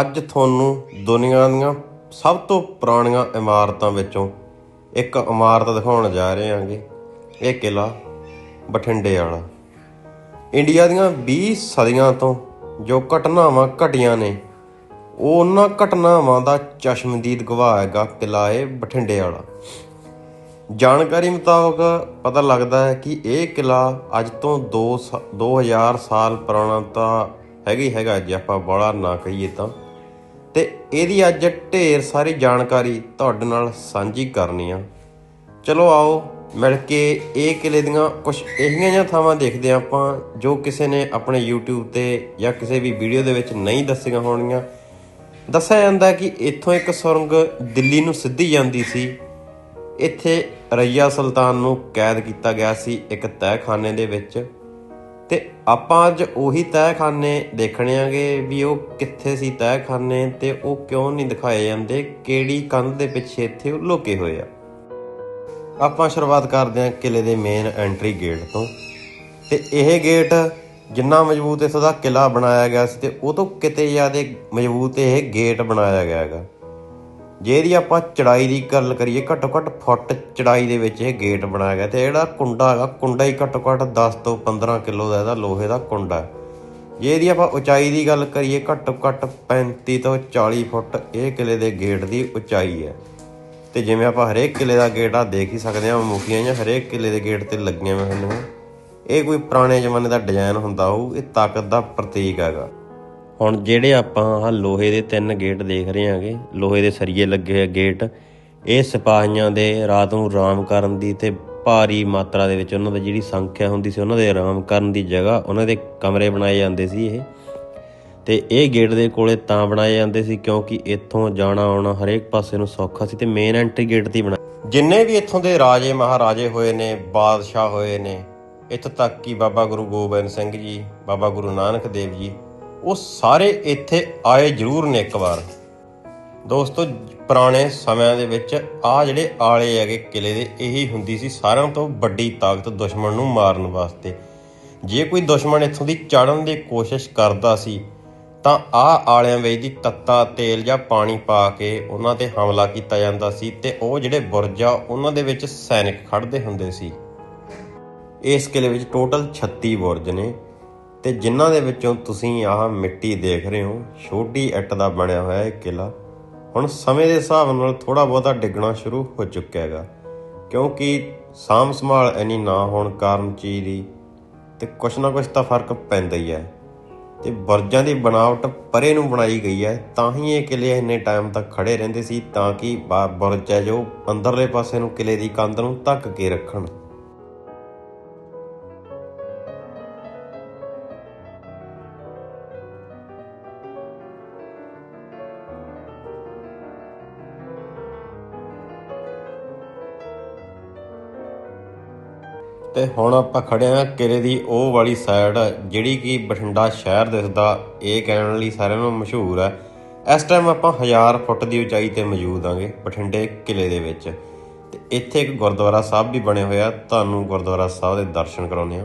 ਅੱਜ ਤੁਹਾਨੂੰ ਦੁਨੀਆ ਦੀਆਂ ਸਭ ਤੋਂ ਪੁਰਾਣੀਆਂ ਇਮਾਰਤਾਂ ਵਿੱਚੋਂ ਇੱਕ ਇਮਾਰਤ ਦਿਖਾਉਣ ਜਾ ਰਹੇ ਹਾਂਗੇ। ਇਹ ਕਿਲਾ ਬਠਿੰਡੇ ਵਾਲਾ। ਇੰਡੀਆ ਦੀਆਂ 20 ਸਦੀਆਂ ਤੋਂ ਜੋ ਘਟਨਾਵਾਂ ਘਟੀਆਂ ਨੇ, ਉਹ ਉਹਨਾਂ ਘਟਨਾਵਾਂ ਦਾ ਚਸ਼ਮਦੀਦ ਗਵਾਹ ਹੈਗਾ ਕਿਲਾ ਇਹ ਬਠਿੰਡੇ ਵਾਲਾ। ਜਾਣਕਾਰੀ ਮੁਤਾਬਕ ਪਤਾ ਲੱਗਦਾ ਹੈ ਕਿ ਇਹ ਕਿਲਾ ਅੱਜ ਤੋਂ 2 2000 ਸਾਲ ਪੁਰਾਣਾ ਤਾਂ ਹੈਗਾ ਹੀ ਹੈਗਾ ਜੇ ਆਪਾਂ ਬੜਾ ਨਾ ਕਹੀਏ ਤਾਂ। ਤੇ ਇਹਦੀ ਅੱਜ ਢੇਰ ਸਾਰੀ ਜਾਣਕਾਰੀ ਤੁਹਾਡੇ ਨਾਲ ਸਾਂਝੀ ਕਰਨੀ ਆ। ਚਲੋ ਆਓ, ਮਿਲ ਕੇ ਇਹ ਕਿਲੇ ਦੀਆਂ ਕੁਝ ਇਹੀਆਂ ਜਿਹੀਆਂ ਥਾਵਾਂ ਦੇਖਦੇ ਹਾਂ ਆਪਾਂ, ਜੋ ਕਿਸੇ ਨੇ ਆਪਣੇ YouTube ਤੇ ਜਾਂ ਕਿਸੇ ਵੀ ਵੀਡੀਓ ਦੇ ਵਿੱਚ ਨਹੀਂ ਦੱਸੀਆਂ ਹੋਣੀਆਂ। ਦੱਸਿਆ ਜਾਂਦਾ ਕਿ ਇੱਥੋਂ ਇੱਕ ਸੁਰੰਗ ਦਿੱਲੀ ਨੂੰ ਸਿੱਧੀ ਜਾਂਦੀ ਸੀ। ਇੱਥੇ ਰਈਆ ਸੁਲਤਾਨ ਨੂੰ ਕੈਦ ਕੀਤਾ ਗਿਆ ਸੀ ਇੱਕ ਤਹਿਖਾਨੇ ਦੇ ਵਿੱਚ। ਤੇ ਆਪਾਂ ਅੱਜ ਉਹੀ ਤਹਿਖਾਨੇ ਦੇਖਣੇ ਆਗੇ ਵੀ ਉਹ ਕਿੱਥੇ ਸੀ ਤਹਿਖਾਨੇ ਤੇ ਉਹ ਕਿਉਂ ਨਹੀਂ ਦਿਖਾਏ ਜਾਂਦੇ, ਕਿਹੜੀ ਕੰਧ ਦੇ ਪਿੱਛੇ ਇੱਥੇ ਉਹ ਲੁਕੇ ਹੋਏ ਆ। ਆਪਾਂ ਸ਼ੁਰੂਆਤ ਕਰਦੇ ਹਾਂ ਕਿਲੇ ਦੇ ਮੇਨ ਐਂਟਰੀ ਗੇਟ ਤੋਂ ਤੇ ਇਹ ਗੇਟ ਜਿੰਨਾ ਮਜ਼ਬੂਤ ਇਸ ਦਾ ਕਿਲਾ ਬਣਾਇਆ ਗਿਆ ਸੀ ਤੇ ਉਹ ਤੋਂ ਕਿਤੇ ਜ਼ਿਆਦਾ ਮਜ਼ਬੂਤ ਇਹ ਗੇਟ ਬਣਾਇਆ ਗਿਆ ਹੈਗਾ। ਜੇ ਇਹਦੀ ਆਪਾਂ ਚੜਾਈ ਦੀ ਗੱਲ ਕਰੀਏ, ਘੱਟੋ ਘੱਟ ਫੁੱਟ ਚੜਾਈ ਦੇ ਵਿੱਚ ਇਹ ਗੇਟ ਬਣਾਇਆ ਗਿਆ ਤੇ ਜਿਹੜਾ ਕੁੰਡਾ ਹੈਗਾ, ਕੁੰਡਾ ਹੀ ਘੱਟੋ ਘੱਟ 10 ਤੋਂ 15 ਕਿਲੋ ਦਾ ਇਹਦਾ ਲੋਹੇ ਦਾ ਕੁੰਡਾ ਹੈ। ਜੇ ਇਹਦੀ ਆਪਾਂ ਉਚਾਈ ਦੀ ਗੱਲ ਕਰੀਏ, ਘੱਟੋ ਘੱਟ 35 ਤੋਂ 40 ਫੁੱਟ ਇਹ ਕਿਲੇ ਦੇ ਗੇਟ ਦੀ ਉਚਾਈ ਹੈ। ਤੇ ਜਿਵੇਂ ਆਪਾਂ ਹਰੇਕ ਕਿਲੇ ਦਾ ਗੇਟ ਆ, ਦੇਖ ਹੀ ਸਕਦੇ ਹਾਂ ਮੁਖੀਆਂ ਜਾਂ ਹਰੇਕ ਕਿਲੇ ਦੇ ਗੇਟ ਤੇ ਲੱਗੀਆਂ ਹੋਈਆਂ ਹੁੰਦੀਆਂ ਇਹ ਕੋਈ ਪੁਰਾਣੇ ਜ਼ਮਾਨੇ ਦਾ ਡਿਜ਼ਾਈਨ ਹੁੰਦਾ ਹੋਊ, ਇਹ ਤਾਕਤ ਦਾ ਪ੍ਰਤੀਕ ਹੈਗਾ। ਹੁਣ ਜਿਹੜੇ ਆਪਾਂ ਆਹ ਲੋਹੇ ਦੇ ਤਿੰਨ ਗੇਟ ਦੇਖ ਰਹੇ ਹਾਂਗੇ, ਲੋਹੇ ਦੇ ਸਰੀਏ ਲੱਗੇ ਹੋਏ ਗੇਟ, ਇਹ ਸਿਪਾਹੀਆਂ ਦੇ ਰਾਤ ਨੂੰ ਆਰਾਮ ਕਰਨ ਦੀ ਤੇ ਭਾਰੀ ਮਾਤਰਾ ਦੇ ਵਿੱਚ ਉਹਨਾਂ ਦੀ ਜਿਹੜੀ ਸੰਖਿਆ ਹੁੰਦੀ ਸੀ, ਉਹਨਾਂ ਦੇ ਆਰਾਮ ਕਰਨ ਦੀ ਜਗ੍ਹਾ ਉਹਨਾਂ ਦੇ ਕਮਰੇ ਬਣਾਏ ਜਾਂਦੇ ਸੀ ਇਹ। ਤੇ ਇਹ ਗੇਟ ਦੇ ਕੋਲੇ ਤਾਂ ਬਣਾਏ ਜਾਂਦੇ ਸੀ ਕਿਉਂਕਿ ਇੱਥੋਂ ਜਾਣਾ ਆਉਣਾ ਹਰੇਕ ਪਾਸੇ ਨੂੰ ਸੌਖਾ ਸੀ ਤੇ ਮੇਨ ਐਂਟਰੀ ਗੇਟ ਤੇ ਹੀ ਬਣਾ ਜਿੰਨੇ ਵੀ ਇੱਥੋਂ ਦੇ ਰਾਜੇ ਮਹਾਰਾਜੇ ਹੋਏ ਨੇ, ਬਾਦਸ਼ਾਹ ਹੋਏ ਨੇ, ਇੱਥੋਂ ਤੱਕ ਕਿ ਬਾਬਾ ਗੁਰੂ ਗੋਬਿੰਦ ਸਿੰਘ ਜੀ, ਬਾਬਾ ਗੁਰੂ ਨਾਨਕ ਦੇਵ ਜੀ ਉਹ ਸਾਰੇ ਇੱਥੇ ਆਏ ਜ਼ਰੂਰ ਨੇ ਇੱਕ ਵਾਰ। ਦੋਸਤੋ, ਪੁਰਾਣੇ ਸਮਿਆਂ ਦੇ ਵਿੱਚ ਆ ਜਿਹੜੇ ਆਲੇ ਹੈਗੇ ਕਿਲੇ ਦੇ, ਇਹੀ ਹੁੰਦੀ ਸੀ ਸਾਰਿਆਂ ਤੋਂ ਵੱਡੀ ਤਾਕਤ ਦੁਸ਼ਮਣ ਨੂੰ ਮਾਰਨ ਵਾਸਤੇ। ਜੇ ਕੋਈ ਦੁਸ਼ਮਣ ਇੱਥੋਂ ਦੀ ਚੜਨ ਦੀ ਕੋਸ਼ਿਸ਼ ਕਰਦਾ ਸੀ, ਤਾਂ ਆ ਆਲਿਆਂ ਵਿੱਚ ਦੀ ਤੱਤਾ, ਤੇਲ ਜਾਂ ਪਾਣੀ ਪਾ ਕੇ ਉਹਨਾਂ ਤੇ ਹਮਲਾ ਕੀਤਾ ਜਾਂਦਾ ਸੀ ਤੇ ਉਹ ਜਿਹੜੇ ਬੁਰਜ ਆ, ਉਹਨਾਂ ਦੇ ਵਿੱਚ ਸੈਨਿਕ ਖੜਦੇ ਹੁੰਦੇ ਸੀ। ਇਸ ਕਿਲੇ ਵਿੱਚ ਟੋਟਲ 36 ਬੁਰਜ ਨੇ। ਤੇ ਜਿਨ੍ਹਾਂ ਦੇ ਵਿੱਚੋਂ ਤੁਸੀਂ ਆਹ ਮਿੱਟੀ ਦੇਖ ਰਹੇ ਹੋ, ਛੋਟੀ ਇੱਟ ਦਾ ਬਣਿਆ ਹੋਇਆ ਇਹ ਕਿਲਾ ਹੁਣ ਸਮੇਂ ਦੇ ਹਿਸਾਬ ਨਾਲ ਥੋੜਾ ਬਹੁਤਾ ਡਿੱਗਣਾ ਸ਼ੁਰੂ ਹੋ ਚੁੱਕਿਆ ਹੈਗਾ, ਕਿਉਂਕਿ ਸਾਂਭ ਸੰਭਾਲ ਇਨੀ ਨਾ ਹੋਣ ਕਾਰਨ ਚੀਜ਼ ਦੀ ਤੇ ਕੁਛ ਨਾ ਕੁਛ ਤਾਂ ਫ਼ਰਕ ਪੈਂਦਾ ਹੀ ਹੈ। ਤੇ ਬੁਰਜਾਂ ਦੀ ਬਣਾਵਟ ਪਰੇ ਨੂੰ ਬਣਾਈ ਗਈ ਹੈ, ਤਾਂ ਹੀ ਇਹ ਕਿਲੇ ਇੰਨੇ ਟਾਈਮ ਤੱਕ ਖੜੇ ਰਹਿੰਦੇ ਸੀ, ਤਾਂ ਕਿ ਬਾ- ਬੁਰਜ ਹੈ ਜੋ ਅੰਦਰਲੇ ਪਾਸੇ ਨੂੰ ਕਿਲੇ ਦੀ ਕੰਧ ਨੂੰ ਧੱਕ ਕੇ ਰੱਖਣ। ਤੇ ਹੁਣ ਆਪਾਂ ਖੜੇ ਆ ਕਿਲੇ ਦੀ ਉਹ ਵਾਲੀ ਸਾਈਡ ਜਿਹੜੀ ਕਿ ਬਠਿੰਡਾ ਸ਼ਹਿਰ ਦਿਸਦਾ, ਇਹ ਕਹਿਣ ਲਈ ਸਾਰਿਆਂ ਨੂੰ ਮਸ਼ਹੂਰ ਹੈ। ਇਸ ਟਾਈਮ ਆਪਾਂ 1000 ਫੁੱਟ ਦੀ ਉਚਾਈ ਤੇ ਮੌਜੂਦ ਆਂਗੇ, ਬਠਿੰਡੇ ਕਿਲੇ ਦੇ ਵਿੱਚ। ਤੇ ਇੱਥੇ ਇੱਕ ਗੁਰਦੁਆਰਾ ਸਾਹਿਬ ਵੀ ਬਣੇ ਹੋਇਆ, ਤੁਹਾਨੂੰ ਗੁਰਦੁਆਰਾ ਸਾਹਿਬ ਦੇ ਦਰਸ਼ਨ ਕਰਾਉਂਦੇ ਆ।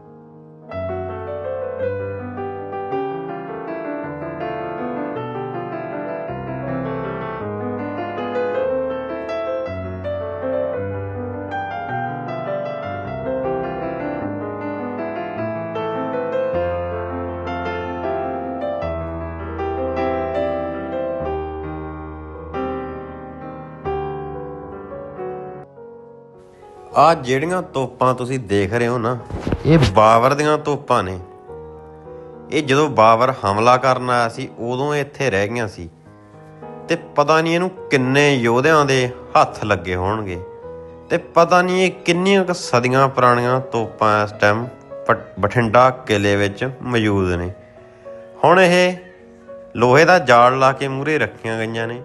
ਆ ਜਿਹੜੀਆਂ ਤੋਪਾਂ ਤੁਸੀਂ ਦੇਖ ਰਹੇ ਹੋ ਨਾ, ਇਹ ਬਾਬਰ ਦੀਆਂ ਤੋਪਾਂ ਨੇ। ਇਹ ਜਦੋਂ ਬਾਬਰ ਹਮਲਾ ਕਰਨ ਆਇਆ ਸੀ, ਉਦੋਂ ਇੱਥੇ ਰਹਿ ਗਈਆਂ ਸੀ। ਤੇ ਪਤਾ ਨਹੀਂ ਇਹਨੂੰ ਕਿੰਨੇ ਯੋਧਿਆਂ ਦੇ ਹੱਥ ਲੱਗੇ ਹੋਣਗੇ। ਤੇ ਪਤਾ ਨਹੀਂ ਇਹ ਕਿੰਨੀਆਂ ਕੁ ਸਦੀਆਂ ਪੁਰਾਣੀਆਂ ਤੋਪਾਂ ਇਸ ਟਾਈਮ ਬਠਿੰਡਾ ਕਿਲੇ ਵਿੱਚ ਮੌਜੂਦ ਨੇ। ਹੁਣ ਇਹ ਲੋਹੇ ਦਾ ਜਾਲ ਲਾ ਕੇ ਮੂਰੇ ਰੱਖੀਆਂ ਗਈਆਂ ਨੇ।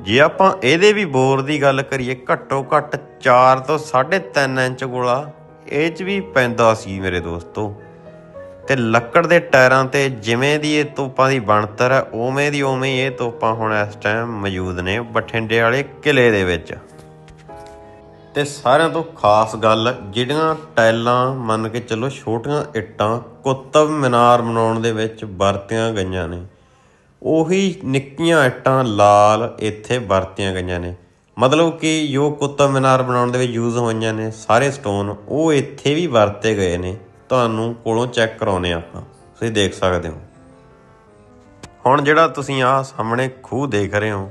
ਜੇ ਆਪਾਂ ਇਹਦੇ ਵੀ ਬੋਰ ਦੀ ਗੱਲ ਕਰੀਏ, ਘੱਟੋ ਘੱਟ 4 ਤੋਂ 3.5 ਇੰਚ ਗੋਲਾ, ਇਹ 'ਚ ਵੀ ਪੈਂਦਾ ਸੀ ਮੇਰੇ ਦੋਸਤੋ। ਤੇ ਲੱਕੜ ਦੇ ਟਾਇਰਾਂ ਤੇ ਜਿਵੇਂ ਦੀ ਇਹ ਤੋਪਾਂ ਦੀ ਬਣਤਰ ਹੈ, ਉਵੇਂ ਦੀ ਉਵੇਂ ਇਹ ਤੋਪਾਂ ਹੁਣ ਇਸ ਟਾਈਮ ਮੌਜੂਦ ਨੇ ਬਠਿੰਡੇ ਵਾਲੇ ਕਿਲੇ ਦੇ ਵਿੱਚ। ਤੇ ਸਾਰਿਆਂ ਤੋਂ ਖਾਸ ਗੱਲ, ਜਿਹੜੀਆਂ ਟਾਈਲਾਂ ਮੰਨ ਕੇ ਚੱਲੋ ਛੋਟੀਆਂ ਇੱਟਾਂ ਕੁਤਬ ਮੀਨਾਰ ਬਣਾਉਣ ਦੇ ਵਿੱਚ ਵਰਤੀਆਂ ਗਈਆਂ ਨੇ। ਉਹੀ ਨਿੱਕੀਆਂ ਇੱਟਾਂ ਲਾਲ ਇੱਥੇ ਵਰਤੀਆਂ ਗਈਆਂ ਨੇ। ਮਤਲਬ ਕਿ ਜੋ ਕੁਤਬ ਮੀਨਾਰ ਬਣਾਉਣ ਦੇ ਵਿੱਚ ਯੂਜ਼ ਹੋਈਆਂ ਨੇ, ਸਾਰੇ ਸਟੋਨ ਉਹ ਇੱਥੇ ਵੀ ਵਰਤੇ ਗਏ ਨੇ। ਤੁਹਾਨੂੰ ਕੋਲੋਂ ਚੈੱਕ ਕਰਾਉਨੇ ਆਪਾਂ। ਤੁਸੀਂ ਦੇਖ ਸਕਦੇ ਹੋ। ਹੁਣ ਜਿਹੜਾ ਤੁਸੀਂ ਆਹ ਸਾਹਮਣੇ ਖੂਹ ਦੇਖ ਰਹੇ ਹੋ,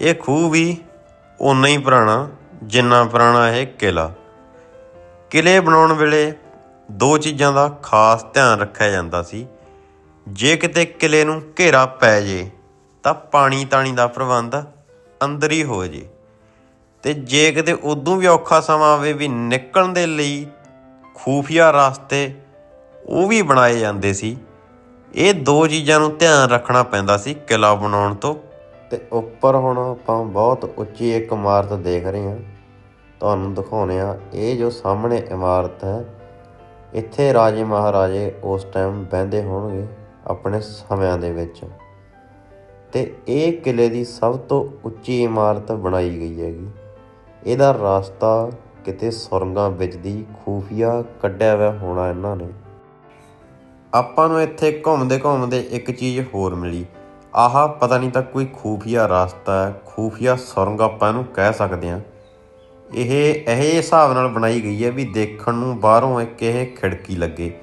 ਇਹ ਖੂਹ ਵੀ ਉਨਾ ਹੀ ਪੁਰਾਣਾ, ਜਿੰਨਾ ਪੁਰਾਣਾ ਇਹ ਕਿਲਾ ਕਿਲੇ ਬਣਾਉਣ ਵੇਲੇ ਦੋ ਚੀਜ਼ਾਂ ਦਾ ਖਾਸ ਧਿਆਨ ਰੱਖਿਆ ਜਾਂਦਾ ਸੀ। ਜੇ ਕਿਤੇ ਕਿਲੇ ਨੂੰ ਘੇਰਾ ਪੈ ਜੇ, ਤਾਂ ਪਾਣੀ ਤਾਣੀ ਦਾ ਪ੍ਰਬੰਧ ਅੰਦਰ ਹੀ ਹੋ ਜੇ। ਤੇ ਜੇ ਕਿਤੇ ਉਦੋਂ ਵੀ ਔਖਾ ਸਮਾਂ ਆਵੇ ਵੀ ਨਿਕਲਣ ਦੇ ਲਈ ਖੂਫੀਆ ਰਸਤੇ ਉਹ ਵੀ ਬਣਾਏ ਜਾਂਦੇ ਸੀ, ਇਹ ਦੋ ਚੀਜ਼ਾਂ ਨੂੰ ਧਿਆਨ ਰੱਖਣਾ ਪੈਂਦਾ ਸੀ ਕਿਲਾ ਬਣਾਉਣ ਤੋਂ। ਤੇ ਉੱਪਰ ਹੁਣ ਆਪਾਂ ਬਹੁਤ ਉੱਚੀ ਇੱਕ ਇਮਾਰਤ ਦੇਖ ਰਹੇ ਹਾਂ। ਤੁਹਾਨੂੰ ਦਿਖਾਉਨੇ ਆ ਇਹ ਜੋ ਸਾਹਮਣੇ ਇਮਾਰਤ ਹੈ, ਇੱਥੇ ਰਾਜੇ ਮਹਾਰਾਜੇ ਉਸ ਟਾਈਮ ਬਹਿੰਦੇ ਹੋਣਗੇ। ਆਪਣੇ ਸਮਿਆਂ ਦੇ ਵਿੱਚ। ਤੇ ਇਹ ਕਿਲੇ ਦੀ ਸਭ ਤੋਂ ਉੱਚੀ ਇਮਾਰਤ ਬਣਾਈ ਗਈ ਹੈਗੀ। ਇਹਦਾ ਰਾਸਤਾ ਕਿਤੇ ਸੁਰੰਗਾਂ ਵਿੱਚ ਦੀ ਖੂਫੀਆ ਕੱਢਿਆ ਹੋਇਆ ਹੋਣਾ ਇਹਨਾਂ ਨੇ। ਆਪਾਂ ਨੂੰ ਇੱਥੇ ਘੁੰਮਦੇ ਘੁੰਮਦੇ ਇੱਕ ਚੀਜ਼ ਹੋਰ ਮਿਲੀ। ਆਹ, ਪਤਾ ਨਹੀਂ ਤਾਂ ਕੋਈ ਖੂਫੀਆ ਰਾਸਤਾ ਹੈ ਖੂਫੀਆ ਸੁਰੰਗ ਆਪਾਂ ਇਹਨੂੰ ਕਹਿ ਸਕਦੇ ਹਾਂ। ਇਹ ਇਹ ਹਿਸਾਬ ਨਾਲ ਬਣਾਈ ਗਈ ਹੈ ਵੀ ਦੇਖਣ ਨੂੰ ਬਾਹਰੋਂ ਇੱਕ ਇਹ ਖਿੜਕੀ ਲੱਗੇ।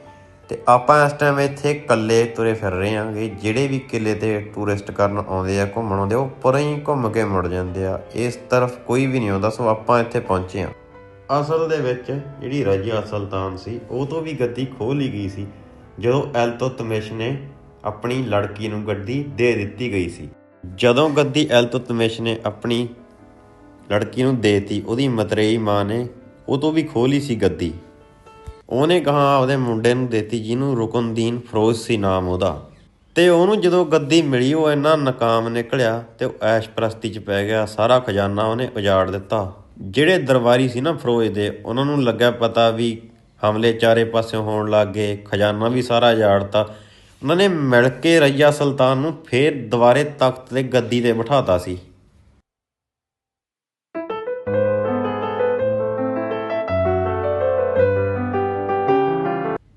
ਤੇ ਆਪਾਂ ਇਸ ਟਾਈਮ ਇੱਥੇ ਇਕੱਲੇ ਤੁਰੇ ਫਿਰ ਰਹੇ ਹਾਂਗੇ। ਜਿਹੜੇ ਵੀ ਕਿਲੇ ਤੇ ਟੂਰਿਸਟ ਕਰਨ ਆਉਂਦੇ ਆ ਘੁੰਮਣ ਆਉਂਦੇ ਆ, ਉਹ ਪਰਾਂ ਹੀ ਘੁੰਮ ਕੇ ਮੁੜ ਜਾਂਦੇ ਆ। ਇਸ ਤਰਫ ਕੋਈ ਵੀ ਨਹੀਂ ਆਉਂਦਾ ਸੋ ਆਪਾਂ ਇੱਥੇ ਪਹੁੰਚੇ ਆ ਅਸਲ ਦੇ ਵਿੱਚ ਜਿਹੜੀ ਰਜੀਆ ਸੁਲਤਾਨ ਸੀ ਉਹ ਤੋਂ ਵੀ ਗੱਦੀ ਖੋਹ ਲਈ ਗਈ ਸੀ ਜਦੋਂ ਐਲਤੁਤਮਿਸ਼ ਨੇ ਆਪਣੀ ਲੜਕੀ ਨੂੰ ਗੱਦੀ ਦੇ ਦਿੱਤੀ ਗਈ ਸੀ। ਜਦੋਂ ਗੱਦੀ ਐਲਤੁਤਮਿਸ਼ ਨੇ ਆਪਣੀ ਲੜਕੀ ਨੂੰ ਦੇਤੀ ਉਹਦੀ ਮਤਰੇਈ ਮਾਂ ਨੇ ਉਹ ਤੋਂ ਵੀ ਖੋਹ ਲਈ ਸੀ ਗੱਦੀ। ਉਹਨੇ ਕਹਾ ਉਹਦੇ ਮੁੰਡੇ ਨੂੰ ਦੇਤੀ, ਜਿਹਨੂੰ ਰੁਕਨਦੀਨ ਫਰੋਜ਼ ਸੀ ਨਾਮ ਉਹਦਾ। ਤੇ ਉਹਨੂੰ ਜਦੋਂ ਗੱਦੀ ਮਿਲੀ, ਉਹ ਇੰਨਾ ਨਕਾਮ ਨਿਕਲਿਆ ਤੇ ਉਹ ਐਸ਼ ਪ੍ਰਸਤੀ ਚ ਪੈ ਗਿਆ, ਸਾਰਾ ਖਜ਼ਾਨਾ ਉਹਨੇ ਉਜਾੜ ਦਿੱਤਾ। ਜਿਹੜੇ ਦਰਬਾਰੀ ਸੀ ਨਾ ਫਰੋਜ਼ ਦੇ, ਉਹਨਾਂ ਨੂੰ ਲੱਗਿਆ ਪਤਾ ਵੀ ਹਮਲੇ ਚਾਰੇ ਪਾਸਿਓਂ ਹੋਣ ਲੱਗ ਗਏ, ਖਜ਼ਾਨਾ ਵੀ ਸਾਰਾ ਉਜਾੜਤਾ ਉਹਨਾਂ ਨੇ ਮਿਲ ਕੇ ਰਈਆ ਸੁਲਤਾਨ ਨੂੰ ਫੇਰ ਦੁਬਾਰੇ ਤਖਤ ਤੇ ਗੱਦੀ ਤੇ ਬਿਠਾਤਾ ਸੀ।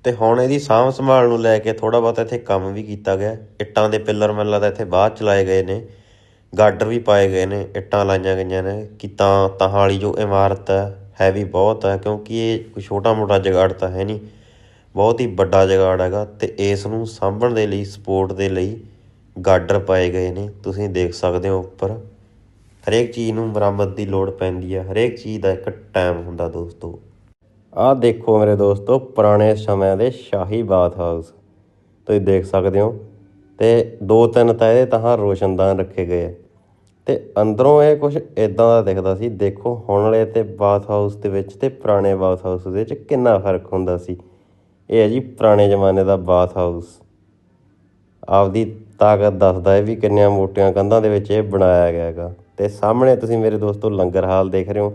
ਤੇ ਹੁਣ ਇਹਦੀ ਸਾਂਭ ਸੰਭਾਲ ਨੂੰ ਲੈ ਕੇ ਥੋੜਾ ਬਹੁਤ ਇੱਥੇ ਕੰਮ ਵੀ ਕੀਤਾ ਗਿਆ। ਇੱਟਾਂ ਦੇ ਪਿੱਲਰ ਮੈਨੂੰ ਲੱਗਦਾ ਇੱਥੇ ਬਾਅਦ ਚ ਲਾਏ ਗਏ ਨੇ। ਗਾਡਰ ਵੀ ਪਾਏ ਗਏ ਨੇ, ਇੱਟਾਂ ਲਾਈਆਂ ਗਈਆਂ ਨੇ। ਕਿ ਤਾਂ ਤਾਂ ਵਾਲੀ ਜੋ ਇਮਾਰਤ ਹੈ, ਹੈਵੀ ਬਹੁਤ ਹੈ, ਕਿਉਂਕਿ ਇਹ ਕੋਈ ਛੋਟਾ ਮੋਟਾ ਜਗਾੜ ਤਾਂ ਹੈ ਨਹੀਂ। ਬਹੁਤ ਹੀ ਵੱਡਾ ਜਗਾੜ ਹੈਗਾ ਤੇ ਇਸ ਨੂੰ ਸਾਂਭਣ ਦੇ ਲਈ, ਸਪੋਰਟ ਦੇ ਲਈ ਗਾਡਰ ਪਾਏ ਗਏ ਨੇ। ਤੁਸੀਂ ਦੇਖ ਸਕਦੇ ਹੋ ਉੱਪਰ। ਹਰੇਕ ਚੀਜ਼ ਨੂੰ ਮੁਰੰਮਤ ਦੀ ਲੋੜ ਪੈਂਦੀ ਹੈ ਹਰੇਕ ਚੀਜ਼ ਦਾ ਇੱਕ ਟਾਈਮ ਹੁੰਦਾ ਦੋਸਤੋ। ਆਹ ਦੇਖੋ ਮੇਰੇ ਦੋਸਤੋ, ਪੁਰਾਣੇ ਸਮਿਆਂ ਦੇ ਸ਼ਾਹੀ ਬਾਥ ਹਾਊਸ ਤੁਸੀਂ ਦੇਖ ਸਕਦੇ ਹੋ। ਤੇ ਦੋ ਤਿੰਨ ਤਾਂ ਇਹਦੇ ਤਾਂ ਰੋਸ਼ਨਦਾਨ ਰੱਖੇ ਗਏ ਆ। ਤੇ ਅੰਦਰੋਂ ਇਹ ਕੁਝ ਇਦਾਂ ਦਾ ਦਿਖਦਾ ਸੀ, ਦੇਖੋ ਹੁਣ ਵਾਲੇ ਤੇ ਬਾਥ ਹਾਊਸ ਦੇ ਵਿੱਚ ਤੇ ਪੁਰਾਣੇ ਬਾਥ ਹਾਊਸ ਦੇ ਵਿੱਚ ਕਿੰਨਾ ਫ਼ਰਕ ਹੁੰਦਾ ਸੀ। ਇਹ ਹੈ ਜੀ ਪੁਰਾਣੇ ਜ਼ਮਾਨੇ ਦਾ ਬਾਥ ਹਾਊਸ ਆਪਦੀ ਤਾਕਤ ਦੱਸਦਾ ਹੈ ਵੀ ਕਿੰਨੀਆਂ ਮੋਟੀਆਂ ਕੰਧਾਂ ਦੇ ਵਿੱਚ ਇਹ ਬਣਾਇਆ ਗਿਆ ਹੈਗਾ। ਤੇ ਸਾਹਮਣੇ ਤੁਸੀਂ ਮੇਰੇ ਦੋਸਤੋ ਲੰਗਰ ਹਾਲ ਦੇਖ ਰਹੇ ਹੋ।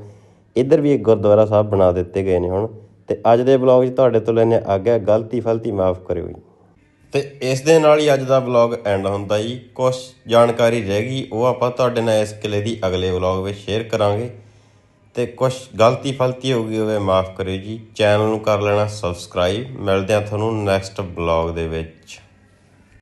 ਇੱਧਰ ਵੀ ਇੱਕ ਗੁਰਦੁਆਰਾ ਸਾਹਿਬ ਬਣਾ ਦਿੱਤੇ ਗਏ ਨੇ ਹੁਣ ਤੇ ਅੱਜ ਦੇ ਵਲੌਗ 'ਚ ਤੁਹਾਡੇ ਤੋਂ ਲੈਣੇ ਆਗਿਆ ਗਲਤੀ ਫਲਤੀ ਮਾਫ ਕਰਿਓ ਜੀ। ਤੇ ਇਸ ਦੇ ਨਾਲ ਹੀ ਅੱਜ ਦਾ ਵਲੌਗ ਐਂਡ ਹੁੰਦਾ ਜੀ। ਕੁਝ ਜਾਣਕਾਰੀ ਰਹਿ ਗਈ, ਉਹ ਆਪਾਂ ਤੁਹਾਡੇ ਨਾਲ ਇਸ ਕਿਲੇ ਦੀ ਅਗਲੇ ਵਲੌਗ ਵਿੱਚ ਸ਼ੇਅਰ ਕਰਾਂਗੇ। ਤੇ ਕੁਝ ਗਲਤੀ ਫਲਤੀ ਹੋ ਗਈ ਹੋਵੇ, ਮਾਫ ਕਰਿਓ ਜੀ। ਚੈਨਲ ਨੂੰ ਕਰ ਲੈਣਾ ਸਬਸਕ੍ਰਾਈਬ ਮਿਲਦੇ ਆ ਤੁਹਾਨੂੰ ਨੈਕਸਟ ਵਲੌਗ ਦੇ ਵਿੱਚ।